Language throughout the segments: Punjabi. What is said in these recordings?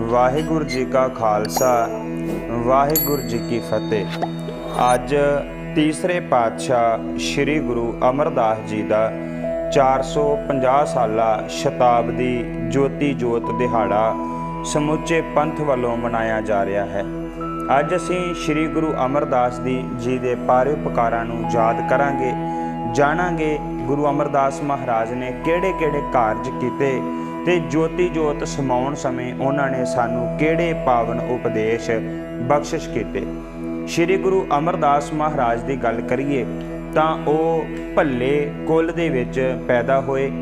ਵਾਹਿਗੁਰੂ ਜੀ ਕਾ ਖਾਲਸਾ, ਵਾਹਿਗੁਰੂ ਜੀ ਕੀ ਫਤਿਹ। ਅੱਜ ਤੀਸਰੇ ਪਾਤਸ਼ਾਹ ਸ੍ਰੀ ਗੁਰੂ ਅਮਰਦਾਸ ਜੀ ਦਾ 450 ਸਾਲਾ ਸ਼ਤਾਬਦੀ ਜੋਤੀ ਜੋਤ ਦਿਹਾੜਾ ਸਮੁੱਚੇ ਪੰਥ ਵੱਲੋਂ ਮਨਾਇਆ ਜਾ ਰਿਹਾ ਹੈ। ਅੱਜ ਅਸੀਂ ਸ੍ਰੀ ਗੁਰੂ ਅਮਰਦਾਸ ਦੀ ਜੀ ਦੇ ਪਾਰਿਉਪਕਾਰਾਂ ਨੂੰ ਯਾਦ ਕਰਾਂਗੇ, ਜਾਣਾਂਗੇ ਗੁਰੂ ਅਮਰਦਾਸ ਮਹਾਰਾਜ ਨੇ ਕਿਹੜੇ-ਕਿਹੜੇ ਕਾਰਜ ਕੀਤੇ ਤੇ ਜੋਤੀ ਜੋਤ ਸਮਾਉਣ ਸਮੇਂ ਉਹਨਾਂ ਨੇ ਸਾਨੂੰ ਕਿਹੜੇ ਪਾਵਨ ਉਪਦੇਸ਼ ਬਖਸ਼ਿਸ਼ ਕੀਤੇ? ਸ੍ਰੀ ਗੁਰੂ ਅਮਰਦਾਸ ਮਹਾਰਾਜ ਦੀ ਗੱਲ ਕਰੀਏ ਤਾਂ ਉਹ ਭੱਲੇ ਕੁੱਲ ਦੇ ਵਿੱਚ ਪੈਦਾ ਹੋਏ,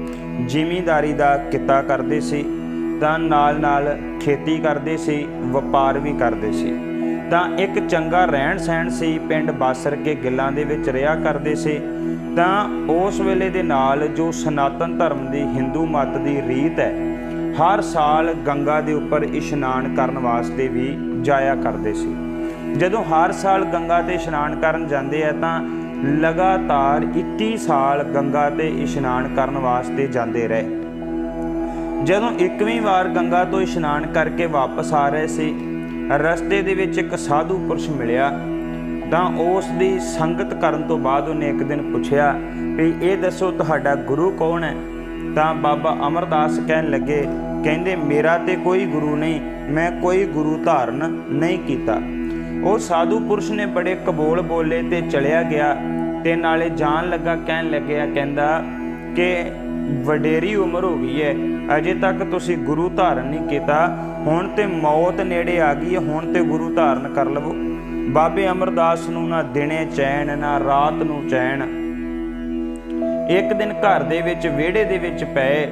ਜ਼ਿਮੀਂਦਾਰੀ ਦਾ ਕਿੱਤਾ ਕਰਦੇ ਸੀ, ਤਾਂ ਨਾਲ-ਨਾਲ ਖੇਤੀ ਕਰਦੇ ਸੀ, ਵਪਾਰ ਵੀ ਕਰਦੇ ਸੀ। ਤਾਂ ਇੱਕ ਚੰਗਾ ਰਹਿਣ ਸਹਿਣ ਸੀ, ਪਿੰਡ ਬਾਸਰ ਕੇ ਗਿੱਲਾਂ ਦੇ ਵਿੱਚ ਰਿਹਾ ਕਰਦੇ ਸੀ। ਤਾਂ ਉਸ ਵੇਲੇ ਦੇ ਨਾਲ ਜੋ ਸਨਾਤਨ ਧਰਮ ਦੀ ਹਿੰਦੂ ਮਤ ਦੀ ਰੀਤ ਹੈ, ਹਰ ਸਾਲ ਗੰਗਾ ਦੇ ਉੱਪਰ ਇਸ਼ਨਾਨ ਕਰਨ ਵਾਸਤੇ ਵੀ ਜਾਇਆ ਕਰਦੇ ਸੀ। ਜਦੋਂ ਹਰ ਸਾਲ ਗੰਗਾ ਤੇ ਇਸ਼ਨਾਨ ਕਰਨ ਜਾਂਦੇ ਆ, ਤਾਂ ਲਗਾਤਾਰ 21 ਸਾਲ ਗੰਗਾ ਤੇ ਇਸ਼ਨਾਨ ਕਰਨ ਵਾਸਤੇ ਜਾਂਦੇ ਰਹੇ। ਜਦੋਂ 21ਵੀਂ ਵਾਰ ਗੰਗਾ ਤੋਂ ਇਸ਼ਨਾਨ ਕਰਕੇ ਵਾਪਸ ਆ ਰਹੇ ਸੀ ਰਸਤੇ ਦੇ ਵਿੱਚ ਇੱਕ ਸਾਧੂ ਪੁਰਸ਼ ਮਿਲਿਆ, ਤਾਂ ਉਸ ਦੀ ਸੰਗਤ ਕਰਨ ਤੋਂ ਬਾਅਦ ਉਹਨੇ ਇੱਕ ਦਿਨ ਪੁੱਛਿਆ ਵੀ ਇਹ ਦੱਸੋ ਤੁਹਾਡਾ ਗੁਰੂ ਕੌਣ ਹੈ? ਤਾਂ ਬਾਬਾ ਅਮਰਦਾਸ ਕਹਿਣ ਲੱਗੇ, ਕਹਿੰਦੇ, ਮੇਰਾ ਤੇ ਕੋਈ ਗੁਰੂ ਨਹੀਂ, ਮੈਂ ਕੋਈ ਗੁਰੂ ਧਾਰਨ ਨਹੀਂ ਕੀਤਾ। ਉਹ ਸਾਧੂ ਪੁਰਸ਼ ਨੇ ਬੜੇ ਕਬੋਲ ਬੋਲੇ ਤੇ ਚਲਿਆ ਗਿਆ ਤੇ ਨਾਲੇ ਜਾਣ ਲੱਗਾ ਕਹਿਣ ਲੱਗਿਆ, ਕਹਿੰਦਾ ਕਿ ਵਡੇਰੀ ਉਮਰ ਹੋ ਗਈ ਹੈ। ਅਜੇ ਤੱਕ ਤੁਸੀਂ ਗੁਰੂ ਧਾਰਨ ਨਹੀਂ ਕੀਤਾ। ਹੁਣ ਤੇ ਮੌਤ ਨੇੜੇ ਆ ਗਈ ਹੈ। ਹੁਣ ਤੇ ਗੁਰੂ ਧਾਰਨ ਕਰ ਲਵੋ। ਬਾਬੇ ਅਮਰਦਾਸ ਨੂੰ ਨਾ ਦਿਨੇ ਚੈਨ, ਨਾ ਰਾਤ ਨੂੰ ਚੈਨ। ਇੱਕ ਦਿਨ ਘਰ ਦੇ ਵਿੱਚ ਵਿਹੜੇ ਦੇ ਵਿੱਚ ਪਏ,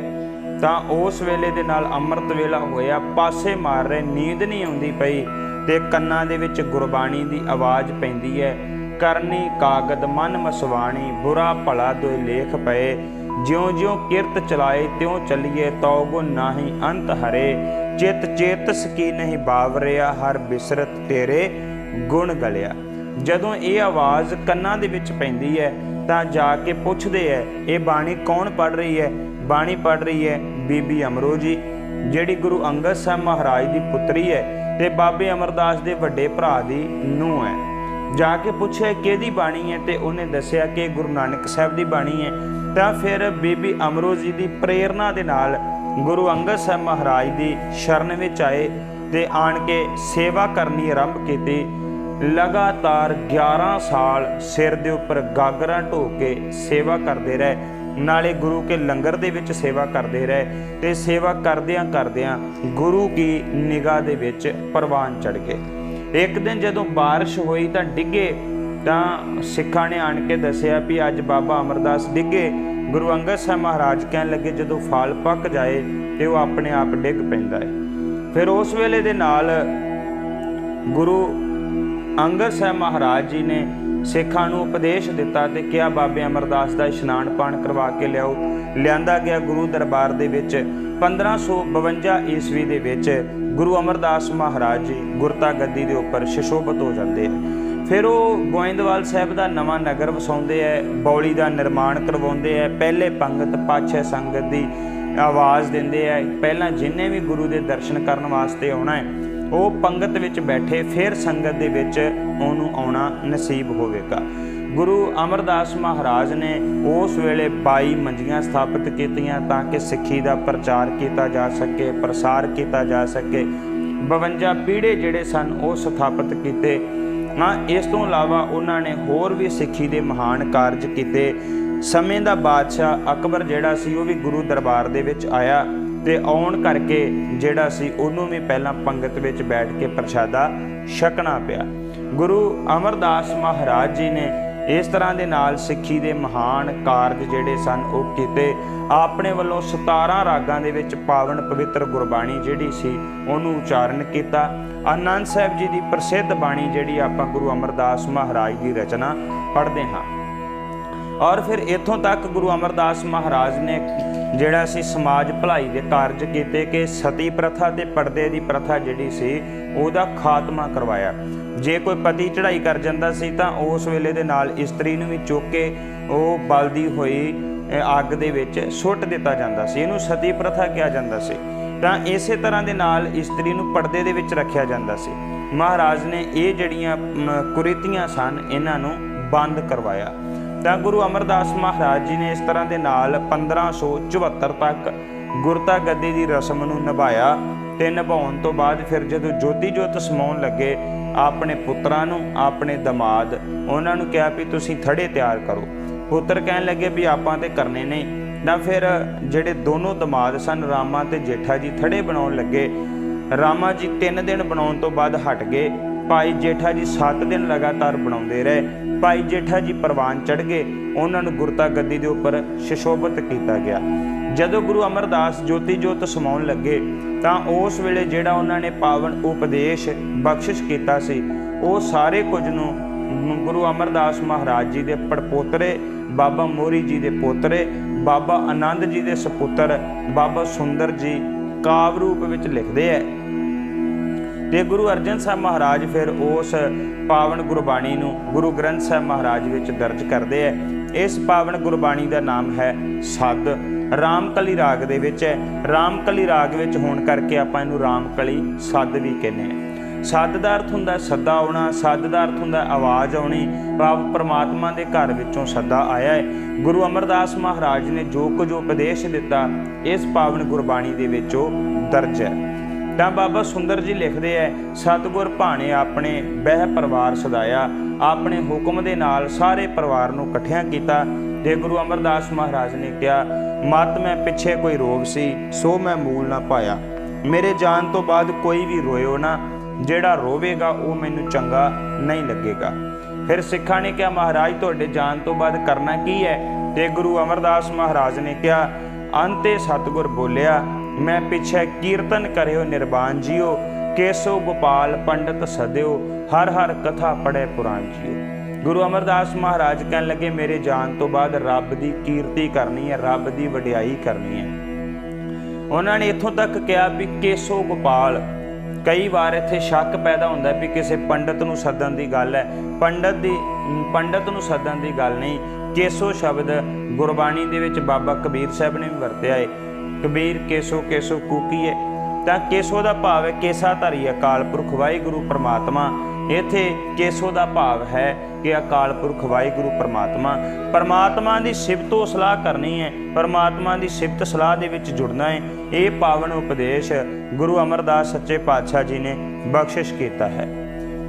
ਤਾਂ ਉਸ ਵੇਲੇ ਦੇ ਨਾਲ ਅੰਮ੍ਰਿਤ ਵੇਲਾ ਹੋਇਆ। ਪਾਸੇ ਮਾਰ ਰਹੇ, ਨੀਂਦ ਨਹੀਂ ਆਉਂਦੀ ਪਈ ਤੇ ਕੰਨਾਂ ਦੇ ਵਿੱਚ ਗੁਰਬਾਣੀ ਦੀ ਆਵਾਜ਼ ਪੈਂਦੀ ਹੈ। ਕਰਨੀ ਕਾਗਦ, ਮਨ ਮਸਵਾਣੀ, ਬੁਰਾ ਭਲਾ ਦੋਇ ਲੇਖ ਪਏ। ਜਿਉਂ-ਜਿਉਂ ਕਿਰਤ ਚਲਾਏ, ਤਿਉਂ ਚੱਲੀਏ, ਤਉ ਗੁਣ ਨਾਹੀ ਅੰਤ ਹਰੇ। ਚਿਤ ਚੇਤਸ ਕੀ ਨਹੀਂ ਬਾਵਰਿਆ, ਹਰ ਬਿਸਰਤ ਤੇਰੇ ਗੁਣ ਗਲਿਆ। ਜਦੋਂ ਇਹ ਆਵਾਜ਼ ਕੰਨਾਂ ਦੇ ਵਿੱਚ ਪੈਂਦੀ ਹੈ ਤਾਂ ਜਾ ਕੇ ਪੁੱਛਦੇ ਐ, ਇਹ ਬਾਣੀ ਕੌਣ ਪੜ ਰਹੀ ਹੈ ਬਾਣੀ ਪੜ ਰਹੀ ਹੈ ਬੀਬੀ ਅਮਰੋ ਜੀ, ਜਿਹੜੀ ਗੁਰੂ ਅੰਗਦ ਸਾਹਿਬ ਮਹਾਰਾਜ ਦੀ ਪੁੱਤਰੀ ਹੈ ਤੇ ਬਾਬੇ ਅਮਰਦਾਸ ਦੇ ਵੱਡੇ ਭਰਾ ਦੀ ਨੂੰਹ ਹੈ ਜਾ ਕੇ ਪੁੱਛਿਆ ਕਿਹਦੀ ਬਾਣੀ ਹੈ ਤੇ ਉਹਨੇ ਦੱਸਿਆ ਕਿ ਗੁਰੂ ਨਾਨਕ ਸਾਹਿਬ ਦੀ ਬਾਣੀ ਹੈ ਤਾਂ ਫਿਰ ਬੀਬੀ ਅਮਰੋ ਜੀ ਦੀ ਪ੍ਰੇਰਣਾ ਦੇ ਨਾਲ ਗੁਰੂ ਅੰਗਦ ਸਾਹਿਬ ਮਹਾਰਾਜ ਦੀ ਸ਼ਰਨ ਵਿੱਚ ਆਏ ਤੇ ਆਣ ਕੇ ਸੇਵਾ ਕਰਨੀ ਆਰੰਭ ਕੀਤੀ। ਲਗਾਤਾਰ 11 ਸਾਲ ਸਿਰ ਦੇ ਉੱਪਰ ਗਾਗਰਾਂ ਢੋ ਕੇ ਸੇਵਾ ਕਰਦੇ ਰਹੇ। ਨਾਲੇ ਗੁਰੂ ਕੇ ਲੰਗਰ ਦੇ ਵਿੱਚ ਸੇਵਾ ਕਰਦੇ ਰਹੇ ਤੇ ਸੇਵਾ ਕਰਦਿਆਂ ਕਰਦਿਆਂ ਗੁਰੂ ਕੀ ਨਿਗਾਹ ਦੇ ਵਿੱਚ ਪ੍ਰਵਾਨ ਚੜ ਗਏ। ਇੱਕ ਦਿਨ ਜਦੋਂ ਬਾਰਿਸ਼ ਹੋਈ ਤਾਂ ਡਿੱਗੇ ਤਾਂ ਸਿੱਖਾਂ ਨੇ ਆਣ ਕੇ ਦੱਸਿਆ ਵੀ ਅੱਜ ਬਾਬਾ ਅਮਰਦਾਸ ਡਿੱਗੇ। ਗੁਰੂ ਅੰਗਦ ਸਾਹਿਬ ਮਹਾਰਾਜ ਕਹਿਣ ਲੱਗੇ, ਜਦੋਂ ਫਲ ਪੱਕ ਜਾਏ ਤੇ ਉਹ ਆਪਣੇ ਆਪ ਡਿੱਗ ਪੈਂਦਾ ਹੈ ਫਿਰ ਉਸ ਵੇਲੇ ਦੇ ਨਾਲ ਗੁਰੂ ਅੰਗਦ ਸਾਹਿਬ ਮਹਾਰਾਜ ਜੀ ਨੇ ਸਿੱਖਾਂ ਨੂੰ ਉਪਦੇਸ਼ ਦਿੱਤਾ ਤੇ ਕਿਹਾ, ਬਾਬੇ ਅਮਰਦਾਸ ਦਾ ਇਸ਼ਨਾਨ ਪਾਣ ਕਰਵਾ ਕੇ ਲਿਆਓ। ਲਿਆਂਦਾ ਗਿਆ ਗੁਰੂ ਦਰਬਾਰ ਦੇ ਵਿੱਚ। 1552 ਈਸਵੀ ਦੇ ਵਿੱਚ ਗੁਰੂ ਅਮਰਦਾਸ ਮਹਾਰਾਜ ਜੀ ਗੁਰਤਾ ਗੱਦੀ ਦੇ ਉੱਪਰ ਸ਼ਿਸ਼ੋਭਤ ਹੋ ਜਾਂਦੇ ਆ ਫਿਰ ਉਹ ਗੋਇੰਦਵਾਲ ਸਾਹਿਬ ਦਾ ਨਵਾਂ ਨਗਰ ਵਸਾਉਂਦੇ ਐ ਬੌਲੀ ਦਾ ਨਿਰਮਾਣ ਕਰਵਾਉਂਦੇ ਐ ਪਹਿਲੇ ਪੰਗਤ ਪਾਛੇ ਸੰਗਤ ਦੀ ਆਵਾਜ਼ ਦਿੰਦੇ ਐ ਪਹਿਲਾਂ ਜਿੰਨੇ ਵੀ ਗੁਰੂ ਦੇ ਦਰਸ਼ਨ ਕਰਨ ਵਾਸਤੇ ਆਉਣਾ ਹੈ, ਉਹ ਪੰਗਤ ਵਿੱਚ ਬੈਠੇ, ਫਿਰ ਸੰਗਤ ਦੇ ਵਿੱਚ ਉਹਨੂੰ ਆਉਣਾ ਨਸੀਬ ਹੋਵੇਗਾ। ਗੁਰੂ ਅਮਰਦਾਸ ਮਹਾਰਾਜ ਨੇ ਉਸ ਵੇਲੇ 22 ਮੰਜੀਆਂ ਸਥਾਪਿਤ ਕੀਤੀਆਂ ਤਾਂ ਕਿ ਸਿੱਖੀ ਦਾ ਪ੍ਰਚਾਰ ਕੀਤਾ ਜਾ ਸਕੇ, ਪ੍ਰਸਾਰ ਕੀਤਾ ਜਾ ਸਕੇ। 52 ਪੀੜੇ ਜਿਹੜੇ ਸਨ, ਉਹ ਸਥਾਪਿਤ ਕੀਤੇ। ਹਾਂ, ਇਸ ਤੋਂ ਇਲਾਵਾ ਉਹਨਾਂ ਨੇ ਹੋਰ ਵੀ ਸਿੱਖੀ ਦੇ ਮਹਾਨ ਕਾਰਜ ਕੀਤੇ। ਸਮੇਂ ਦਾ ਬਾਦਸ਼ਾਹ ਅਕਬਰ ਜਿਹੜਾ ਸੀ, ਉਹ ਵੀ ਗੁਰੂ ਦਰਬਾਰ ਦੇ ਵਿੱਚ ਆਇਆ ਤੇ ਆਉਣ ਕਰਕੇ ਜਿਹੜਾ ਸੀ, ਉਹਨੂੰ ਵੀ ਪਹਿਲਾਂ ਪੰਗਤ ਵਿੱਚ ਬੈਠ ਕੇ ਪ੍ਰਸ਼ਾਦਾ ਛਕਣਾ ਪਿਆ। ਗੁਰੂ ਅਮਰਦਾਸ ਮਹਾਰਾਜ ਜੀ ਨੇ ਇਸ ਤਰ੍ਹਾਂ ਦੇ ਨਾਲ ਸਿੱਖੀ ਦੇ ਮਹਾਨ ਕਾਰਜ ਜਿਹੜੇ ਸਨ, ਉਹ ਕੀਤੇ। ਆਪਣੇ ਵੱਲੋਂ 17 ਰਾਗਾਂ ਦੇ ਵਿੱਚ ਪਾਵਨ ਪਵਿੱਤਰ ਗੁਰਬਾਣੀ ਜਿਹੜੀ ਸੀ, ਉਹਨੂੰ ਉਚਾਰਨ ਕੀਤਾ। ਆਨੰਦ ਸਾਹਿਬ ਜੀ ਦੀ ਪ੍ਰਸਿੱਧ ਬਾਣੀ ਜਿਹੜੀ ਆਪਾਂ ਗੁਰੂ ਅਮਰਦਾਸ ਮਹਾਰਾਜ ਦੀ ਰਚਨਾ ਪੜ੍ਹਦੇ ਹਾਂ। ਔਰ ਫਿਰ ਇੱਥੋਂ ਤੱਕ ਗੁਰੂ ਅਮਰਦਾਸ ਮਹਾਰਾਜ ਨੇ ਜਿਹੜਾ ਅਸੀਂ ਸਮਾਜ ਭਲਾਈ ਦੇ ਕਾਰਜ ਕੀਤੇ ਕਿ ਸਤੀ ਪ੍ਰਥਾ ਤੇ ਪਰਦੇ ਦੀ ਪ੍ਰਥਾ ਜਿਹੜੀ ਸੀ, ਉਹਦਾ ਖਾਤਮਾ ਕਰਵਾਇਆ। ਜੇ ਕੋਈ ਪਤੀ ਚੜ੍ਹਾਈ ਕਰ ਜਾਂਦਾ ਸੀ ਤਾਂ ਉਸ ਵੇਲੇ ਦੇ ਨਾਲ ਇਸਤਰੀ ਨੂੰ ਵੀ ਚੁੱਕ ਕੇ ਉਹ ਬਲਦੀ ਹੋਈ ਅੱਗ ਦੇ ਵਿੱਚ ਸੁੱਟ ਦਿੱਤਾ ਜਾਂਦਾ ਸੀ। ਇਹਨੂੰ ਸਤੀ ਪ੍ਰਥਾ ਕਿਹਾ ਜਾਂਦਾ ਸੀ। ਤਾਂ ਇਸੇ ਤਰ੍ਹਾਂ ਦੇ ਨਾਲ ਇਸਤਰੀ ਨੂੰ ਪਰਦੇ ਦੇ ਵਿੱਚ ਰੱਖਿਆ ਜਾਂਦਾ ਸੀ। ਮਹਾਰਾਜ ਨੇ ਇਹ ਜਿਹੜੀਆਂ ਕੁਰੀਤੀਆਂ ਸਨ, ਇਹਨਾਂ ਨੂੰ ਬੰਦ ਕਰਵਾਇਆ। ਤਾਂ ਗੁਰੂ ਅਮਰਦਾਸ ਮਹਾਰਾਜ ਜੀ ਨੇ ਇਸ ਤਰ੍ਹਾਂ ਦੇ ਨਾਲ 1574 ਤੱਕ ਗੁਰਤਾ ਗੱਦੀ ਦੀ ਰਸਮ ਨੂੰ ਨਿਭਾਇਆ ਤੇ ਨਿਭਾਉਣ ਤੋਂ ਬਾਅਦ ਫਿਰ ਜਦੋਂ ਜੋਤੀ ਜੋਤ ਸਮਾਉਣ ਲੱਗੇ, ਆਪਣੇ ਪੁੱਤਰਾਂ ਨੂੰ, ਆਪਣੇ ਦਮਾਦ, ਉਹਨਾਂ ਨੂੰ ਕਿਹਾ ਵੀ ਤੁਸੀਂ ਥੜੇ ਤਿਆਰ ਕਰੋ। ਪੁੱਤਰ ਕਹਿਣ ਲੱਗੇ ਵੀ ਆਪਾਂ ਤੇ ਕਰਨੇ ਨਹੀਂ। ਤਾਂ ਫਿਰ ਜਿਹੜੇ ਦੋਨੋਂ ਦਮਾਦ ਸਨ, ਰਾਮਾ ਤੇ ਜੇਠਾ ਜੀ ਥੜੇ ਬਣਾਉਣ ਲੱਗੇ। ਰਾਮਾ ਜੀ 3 ਦਿਨ ਬਣਾਉਣ ਤੋਂ ਬਾਅਦ ਹਟ ਗਏ। ਭਾਈ ਜੇਠਾ ਜੀ 7 ਦਿਨ ਲਗਾਤਾਰ ਬਣਾਉਂਦੇ ਰਹੇ। ਭਾਈ ਜੇਠਾ ਜੀ ਪ੍ਰਵਾਨ ਚੜ ਗਏ। ਉਹਨਾਂ ਨੂੰ ਗੁਰਤਾ ਗੱਦੀ ਦੇ ਉੱਪਰ ਸ਼ਿਸ਼ੋਭਤ ਕੀਤਾ ਗਿਆ। ਜਦੋਂ ਗੁਰੂ ਅਮਰਦਾਸ ਜੋਤੀ ਜੋਤ ਸਮਾਉਣ ਲੱਗੇ, ਤਾਂ ਉਸ ਵੇਲੇ ਜਿਹੜਾ ਉਹਨਾਂ ਨੇ ਪਾਵਨ ਉਪਦੇਸ਼ ਬਖਸ਼ਿਸ਼ ਕੀਤਾ ਸੀ, ਉਹ ਸਾਰੇ ਕੁਝ ਨੂੰ ਗੁਰੂ ਅਮਰਦਾਸ ਮਹਾਰਾਜ ਜੀ ਦੇ ਪੜਪੋਤਰੇ, ਬਾਬਾ ਮੋਰੀ ਜੀ ਦੇ ਪੋਤਰੇ, ਬਾਬਾ ਆਨੰਦ ਜੀ ਦੇ ਸੁਪੁੱਤਰ, ਬਾਬਾ ਸੁੰਦਰ ਜੀ ਕਾਵ ਰੂਪ ਵਿੱਚ ਲਿਖਦੇ ਐ। ਤੇ ਗੁਰੂ ਅਰਜਨ ਸਾਹਿਬ ਮਹਾਰਾਜ ਫਿਰ ਉਸ ਪਾਵਨ ਗੁਰਬਾਣੀ ਨੂੰ ਗੁਰੂ ਗ੍ਰੰਥ ਸਾਹਿਬ ਮਹਾਰਾਜ ਵਿੱਚ ਦਰਜ ਕਰਦੇ ਐ। ਇਸ ਪਾਵਨ ਗੁਰਬਾਣੀ ਦਾ ਨਾਮ ਹੈ ਸੱਦ। ਰਾਮਕਲੀ ਰਾਗ ਦੇ ਵਿੱਚ ਹੈ ਰਾਮਕਲੀ ਰਾਗ ਵਿੱਚ ਹੋਣ ਕਰਕੇ ਆਪਾਂ ਇਹਨੂੰ ਰਾਮਕਲੀ ਸੱਦ ਵੀ ਕਹਿੰਦੇ ਆ। ਸੱਦ ਦਾ ਅਰਥ ਹੁੰਦਾ ਸੱਦਾ ਆਉਣਾ, ਸੱਦ ਦਾ ਅਰਥ ਹੁੰਦਾ ਆਵਾਜ਼ ਆਉਣੀ। ਭਾਵ ਪ੍ਰਮਾਤਮਾ ਦੇ ਘਰ ਵਿੱਚੋਂ ਸੱਦਾ ਆਇਆ ਹੈ ਗੁਰੂ ਅਮਰਦਾਸ ਮਹਾਰਾਜ ਨੇ ਜੋ ਕੁਝ ਉਪਦੇਸ਼ ਦਿੱਤਾ, ਇਸ ਪਾਵਨ ਗੁਰਬਾਣੀ ਦੇ ਵਿੱਚ ਉਹ ਦਰਜ ਹੈ ਤਾਂ ਬਾਬਾ ਸੁੰਦਰ ਜੀ ਲਿਖਦੇ ਐ, ਸਤਿਗੁਰ ਭਾਣੇ ਆਪਣੇ ਬਹਿ ਪਰਿਵਾਰ ਸਦਾਇਆ, ਆਪਣੇ ਹੁਕਮ ਦੇ ਨਾਲ ਸਾਰੇ ਪਰਿਵਾਰ ਨੂੰ ਇਕੱਠਿਆਂ ਕੀਤਾ। ਤੇ ਗੁਰੂ ਅਮਰਦਾਸ ਮਹਾਰਾਜ ਨੇ ਕਿਹਾ, ਮਤ ਮੈਂ ਪਿੱਛੇ ਕੋਈ ਰੋਗ ਸੀ, ਸੋ ਮੈਂ ਮੂਲ ਨਾ ਪਾਇਆ। ਮੇਰੇ ਜਾਣ ਤੋਂ ਬਾਅਦ ਕੋਈ ਵੀ ਰੋਇਓ ਨਾ, ਜਿਹੜਾ ਰੋਵੇਗਾ ਉਹ ਮੈਨੂੰ ਚੰਗਾ ਨਹੀਂ ਲੱਗੇਗਾ। ਫਿਰ ਸਿੱਖਾਂ ਨੇ ਕਿਹਾ, ਮਹਾਰਾਜ, ਤੁਹਾਡੇ ਜਾਣ ਤੋਂ ਬਾਅਦ ਕਰਨਾ ਕੀ ਹੈ ਤੇ ਗੁਰੂ ਅਮਰਦਾਸ ਮਹਾਰਾਜ ਨੇ ਕਿਹਾ, ਅੰਤੇ ਸਤਿਗੁਰ ਬੋਲਿਆ ਮੈਂ ਪਿੱਛੇ ਕੀਰਤਨ ਕਰਿਓ ਨਿਰਵਾਨ ਜੀਓ, ਕੇਸੋ ਗੋਪਾਲ ਪੰਡਤ ਸਦਿਓ, ਹਰ ਹਰ ਕਥਾ ਪੜੈ ਪੁਰਾਣ ਜੀਓ। ਗੁਰੂ ਅਮਰਦਾਸ ਮਹਾਰਾਜ ਕਹਿਣ ਲੱਗੇ, ਮੇਰੇ ਜਾਣ ਤੋਂ ਬਾਅਦ ਰੱਬ ਦੀ ਕੀਰਤੀ ਕਰਨੀ ਹੈ, ਰੱਬ ਦੀ ਵਡਿਆਈ ਕਰਨੀ ਹੈ। ਉਹਨਾਂ ਨੇ ਇੱਥੋਂ ਤੱਕ ਕਿਹਾ ਵੀ ਕੇਸੋ ਗੋਪਾਲ, ਕਈ ਵਾਰ ਇੱਥੇ ਸ਼ੱਕ ਪੈਦਾ ਹੁੰਦਾ ਵੀ ਕਿਸੇ ਪੰਡਤ ਨੂੰ ਸੱਦਣ ਦੀ ਗੱਲ ਹੈ। ਪੰਡਤ ਦੀ, ਪੰਡਤ ਨੂੰ ਸੱਦਣ ਦੀ ਗੱਲ ਨਹੀਂ, ਕੇਸੋ ਸ਼ਬਦ ਗੁਰਬਾਣੀ ਦੇ ਵਿੱਚ ਬਾਬਾ ਕਬੀਰ ਸਾਹਿਬ ਨੇ ਵੀ ਵਰਤਿਆ ਹੈ ਕਬੀਰ ਕੇਸੋ ਕੇਸੋ ਕੂਕੀਏ ਤਾਂ ਕੇਸੋ ਦਾ ਭਾਵ ਹੈ ਕੇਸਾ ਧਰੀ ਅਕਾਲ ਪੁਰਖ ਵਾਹਿਗੁਰੂ ਪ੍ਰਮਾਤਮਾ। ਇਥੇ ਕੇਸੋ ਦਾ ਭਾਵ ਹੈ ਕਿ ਅਕਾਲ ਪੁਰਖ ਵਾਹਿਗੁਰੂ ਪ੍ਰਮਾਤਮਾ। ਪ੍ਰਮਾਤਮਾ ਦੀ ਸਿਫਤੋ ਸਲਾਹ ਕਰਨੀ ਹੈ। ਪ੍ਰਮਾਤਮਾ ਦੀ ਸਿਫਤ ਸਲਾਹ ਦੇ ਵਿੱਚ ਜੁੜਨਾ ਹੈ। ਇਹ ਪਾਵਨ ਉਪਦੇਸ਼ ਗੁਰੂ ਅਮਰਦਾਸ ਸੱਚੇ ਪਾਤਸ਼ਾਹ ਜੀ ਨੇ ਬਖਸ਼ਿਸ਼ ਕੀਤਾ ਹੈ।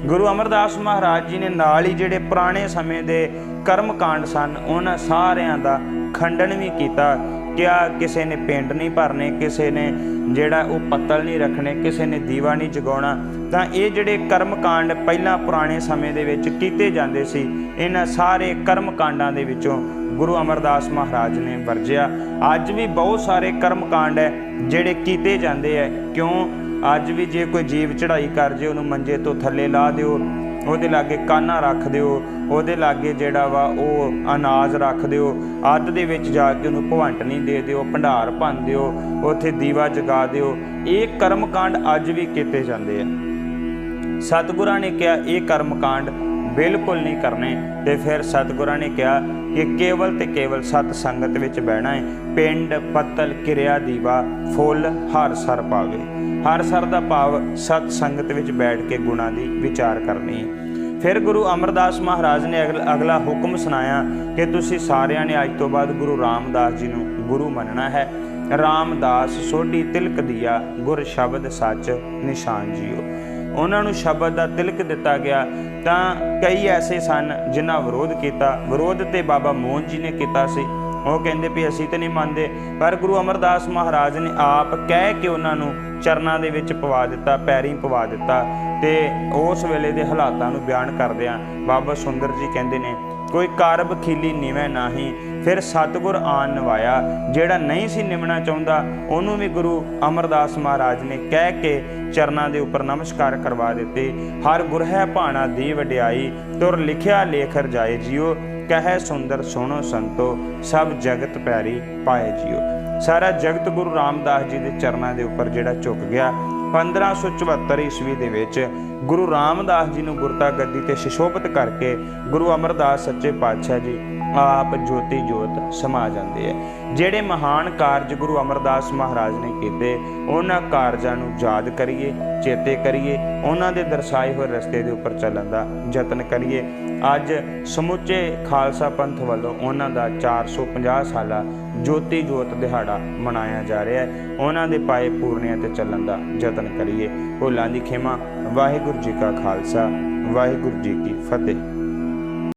ਗੁਰੂ ਅਮਰਦਾਸ ਮਹਾਰਾਜ ਜੀ ਨੇ ਨਾਲ ਹੀ ਜਿਹੜੇ ਪੁਰਾਣੇ ਸਮੇਂ ਦੇ ਕਰਮ ਕਾਂਡ ਸਨ, ਉਹਨਾਂ ਸਾਰਿਆਂ ਦਾ ਖੰਡਨ ਵੀ ਕੀਤਾ। ਕਿਆ ਕਿਸੇ ਨੇ ਪਿੰਡ ਨਹੀਂ ਭਰਨੇ, ਕਿਸੇ ਨੇ ਜਿਹੜਾ ਉਹ ਪੱਤਲ ਨਹੀਂ ਰੱਖਣੇ, ਕਿਸੇ ਨੇ ਦੀਵਾ ਨਹੀਂ ਜਗਾਉਣਾ, ਤਾਂ ਇਹ ਜਿਹੜੇ ਕਰਮ ਕਾਂਡ ਪਹਿਲਾਂ ਪੁਰਾਣੇ ਸਮੇਂ ਦੇ ਵਿੱਚ ਕੀਤੇ ਜਾਂਦੇ ਸੀ, ਇਹਨਾਂ ਸਾਰੇ ਕਰਮ ਕਾਂਡਾਂ ਦੇ ਵਿੱਚੋਂ ਗੁਰੂ ਅਮਰਦਾਸ ਮਹਾਰਾਜ ਨੇ ਵਰਜਿਆ। ਅੱਜ ਵੀ ਬਹੁਤ ਸਾਰੇ ਕਰਮ ਕਾਂਡ ਹੈ ਜਿਹੜੇ ਕੀਤੇ ਜਾਂਦੇ ਹੈ। ਕਿਉਂ? ਅੱਜ ਵੀ ਜੇ ਕੋਈ ਜੀਵ ਚੜ੍ਹਾਈ ਕਰ ਜੇ, ਉਹਨੂੰ ਮੰਜੇ ਤੋਂ ਥੱਲੇ ਲਾ ਦਿਓ ਉਹਦੇ ਲਾਗੇ ਕਾਨਾ ਰੱਖ ਦਿਓ, ਉਹਦੇ ਲਾਗੇ ਜਿਹੜਾ ਵਾ ਉਹ ਅਨਾਜ ਰੱਖ ਦਿਓ, ਅੱਧ ਦੇ ਵਿੱਚ ਜਾ ਕੇ ਉਹਨੂੰ ਭਵੰਟਣੀ ਦੇ ਦਿਓ, ਭੰਡਾਰ ਭੰਨ ਦਿਓ, ਉੱਥੇ ਦੀਵਾ ਜਗਾ ਦਿਓ। ਇਹ ਕਰਮ ਕਾਂਡ ਅੱਜ ਵੀ ਕੀਤੇ ਜਾਂਦੇ ਆ। ਸਤਿਗੁਰਾਂ ਨੇ ਕਿਹਾ, ਇਹ ਕਰਮ ਕਾਂਡ ਬਿਲਕੁਲ ਨਹੀਂ ਕਰਨੇ। ਤੇ ਫਿਰ ਸਤਿਗੁਰਾਂ ਨੇ ਕਿਹਾ ਕਿ ਕੇਵਲ ਤੇ ਕੇਵਲ ਸਤ ਸੰਗਤ ਵਿੱਚ ਬਹਿਣਾ ਹੈ ਪਿੰਡ, ਪੱਤਲ, ਕਿਰਿਆ, ਦੀਵਾ, ਫੁੱਲ, ਹਰ ਸਰ ਪਾਵੇ ਹਰ ਸਰ ਦਾ ਭਾਵ ਸਤ ਸੰਗਤ ਵਿੱਚ ਬੈਠ ਕੇ ਗੁਣਾ ਦੀ ਵਿਚਾਰ ਕਰਨੀ। ਹੈ ਫਿਰ ਗੁਰੂ ਅਮਰਦਾਸ ਮਹਾਰਾਜ ਨੇ ਅਗਲ- ਅਗਲਾ ਹੁਕਮ ਸੁਣਾਇਆ ਕਿ ਤੁਸੀਂ ਸਾਰਿਆਂ ਨੇ ਅੱਜ ਤੋਂ ਬਾਅਦ ਗੁਰੂ ਰਾਮਦਾਸ ਜੀ ਨੂੰ ਗੁਰੂ ਮੰਨਣਾ ਹੈ। ਰਾਮਦਾਸ ਸੋਢੀ ਤਿਲਕ ਦੀਆ ਗੁਰ ਸ਼ਬਦ ਸੱਚ ਨਿਸ਼ਾਨ ਜੀਓ। ਉਹਨਾਂ ਨੂੰ ਸ਼ਬਦ ਦਾ ਤਿਲਕ ਦਿੱਤਾ ਗਿਆ, ਤਾਂ ਕਈ ਐਸੇ ਸਨ ਜਿਨ੍ਹਾਂ ਵਿਰੋਧ ਕੀਤਾ। ਵਿਰੋਧ ਤੇ ਬਾਬਾ ਮੋਹਨ ਜੀ ਨੇ ਕੀਤਾ ਸੀ। ਉਹ ਕਹਿੰਦੇ ਵੀ ਅਸੀਂ ਤੇ ਨਹੀਂ ਮੰਨਦੇ, ਪਰ ਗੁਰੂ ਅਮਰਦਾਸ ਮਹਾਰਾਜ ਨੇ ਆਪ ਕਹਿ ਕੇ ਉਹਨਾਂ ਨੂੰ ਚਰਨਾਂ ਦੇ ਵਿੱਚ ਪਵਾ ਦਿੱਤਾ, ਪੈਰੀਂ ਪਵਾ ਦਿੱਤਾ ਤੇ ਉਸ ਵੇਲੇ ਦੇ ਹਾਲਾਤਾਂ ਨੂੰ ਬਿਆਨ ਕਰਦਿਆਂ ਬਾਬਾ ਸੁੰਦਰ ਜੀ ਕਹਿੰਦੇ ਨੇ ਕੋਈ ਕਰਬ ਖੀਲੀ ਨਿਵੇਂ ਨਾਹੀ। ਫਿਰ ਸਤਿਗੁਰ ਆਨ ਨਵਾਇਆ। ਜਿਹੜਾ ਨਹੀਂ ਸੀ ਨਿਮਣਾ ਚਾਹੁੰਦਾ, ਉਹਨੂੰ ਵੀ ਗੁਰੂ ਅਮਰਦਾਸ ਮਹਾਰਾਜ ਨੇ ਕਹਿ ਕੇ ਚਰਨਾਂ ਦੇ ਉੱਪਰ ਨਮਸਕਾਰ ਕਰਵਾ ਦਿੱਤੇ। ਹਰ ਗੁਰ ਹੈ ਭਾਣਾ ਦੀ ਵਡਿਆਈ, ਤੁਰ ਲਿਖਿਆ ਲੇਖਰ ਜਾਏ ਜਿਉ ਕਹੈ ਸੁੰਦਰ ਸੋਹਣੋ ਸੰਤੋ, ਸਭ ਜਗਤ ਪੈਰੀ ਪਾਏ ਜਿਉ ਸਾਰਾ ਜਗਤ ਗੁਰੂ ਰਾਮਦਾਸ ਜੀ ਦੇ ਚਰਨਾਂ ਦੇ ਉੱਪਰ ਜਿਹੜਾ ਝੁਕ ਗਿਆ। 1574 ਈਸਵੀ ਦੇ ਵਿੱਚ ਗੁਰੂ ਰਾਮਦਾਸ ਜੀ ਨੂੰ ਗੁਰਤਾ ਗੱਦੀ ਤੇ ਸ਼ਿਸ਼ੋਭਤ ਕਰਕੇ ਗੁਰੂ ਅਮਰਦਾਸ ਸੱਚੇ ਪਾਤਸ਼ਾਹ ਜੀ ਆਪ ਜੋਤੀ ਜੋਤ ਸਮਾ ਜਾਂਦੇ ਹੈ ਜਿਹੜੇ ਮਹਾਨ ਕਾਰਜ ਗੁਰੂ ਅਮਰਦਾਸ ਮਹਾਰਾਜ ਨੇ ਕੀਤੇ, ਉਹਨਾਂ ਕਾਰਜਾਂ ਨੂੰ ਯਾਦ ਕਰੀਏ, ਚੇਤੇ ਕਰੀਏ, ਉਹਨਾਂ ਦੇ ਦਰਸਾਏ ਹੋਏ ਰਸਤੇ ਦੇ ਉੱਪਰ ਚੱਲਣ ਦਾ ਯਤਨ ਕਰੀਏ। ਅੱਜ ਸਮੁੱਚੇ ਖਾਲਸਾ ਪੰਥ ਵੱਲੋਂ ਉਹਨਾਂ ਦਾ 450 ਸਾਲਾ ਜੋਤੀ ਜੋਤ ਦਿਹਾੜਾ ਮਨਾਇਆ ਜਾ ਰਿਹਾ ਹੈ। ਉਹਨਾਂ ਦੇ ਪਾਏ ਪੂਰਨਿਆਂ ਤੇ ਚੱਲਣ ਦਾ ਯਤਨ ਕਰੀਏ। ਭੁੱਲਾਂ ਦੀ ਖਿਮਾ, ਵਾਹਿਗੁਰੂ ਜੀ ਕਾ ਖਾਲਸਾ, ਵਾਹਿਗੁਰੂ ਜੀ ਕੀ ਫਤਿਹ।